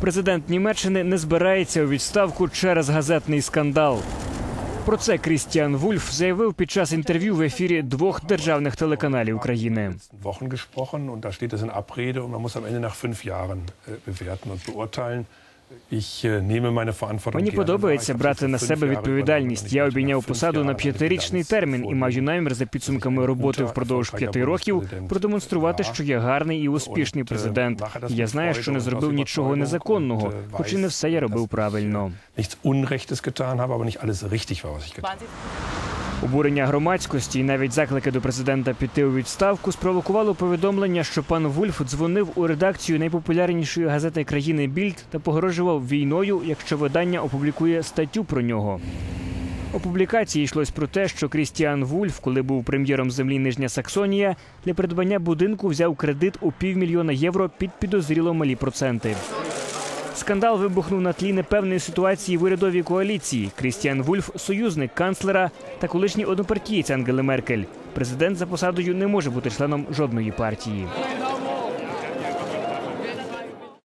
Президент Німеччини не збирається у відставку через газетний скандал. Про це Крістіан Вульф заявив під час інтерв'ю в ефірі двох державних телеканалів України. Äh, äh, Мені подобається брати на себе відповідальність. Я обійняв посаду на п'ятирічний термін і маю намір за підсумками роботи впродовж п'яти років продемонструвати, що я гарний і успішний президент. Я знаю, що не зробив нічого незаконного, хоч і не все я робив правильно. Nichts Unrechtes getan habe, aber nicht alles richtig war, was ich getan habe. Обурення громадськості і навіть заклики до президента піти у відставку спровокувало повідомлення, що пан Вульф дзвонив у редакцію найпопулярнішої газети країни Більд та погрожував війною, якщо видання опублікує статтю про нього. У публікації йшлось про те, що Крістіан Вульф, коли був прем'єром землі Нижня Саксонія, для придбання будинку взяв кредит у півмільйона євро під підозріло малі проценти. Скандал вибухнув на тлі непевної ситуації в урядовій коаліції. Крістіан Вульф союзник канцлера та колишній однопартієць Ангели Меркель. Президент за посадою не може бути членом жодної партії.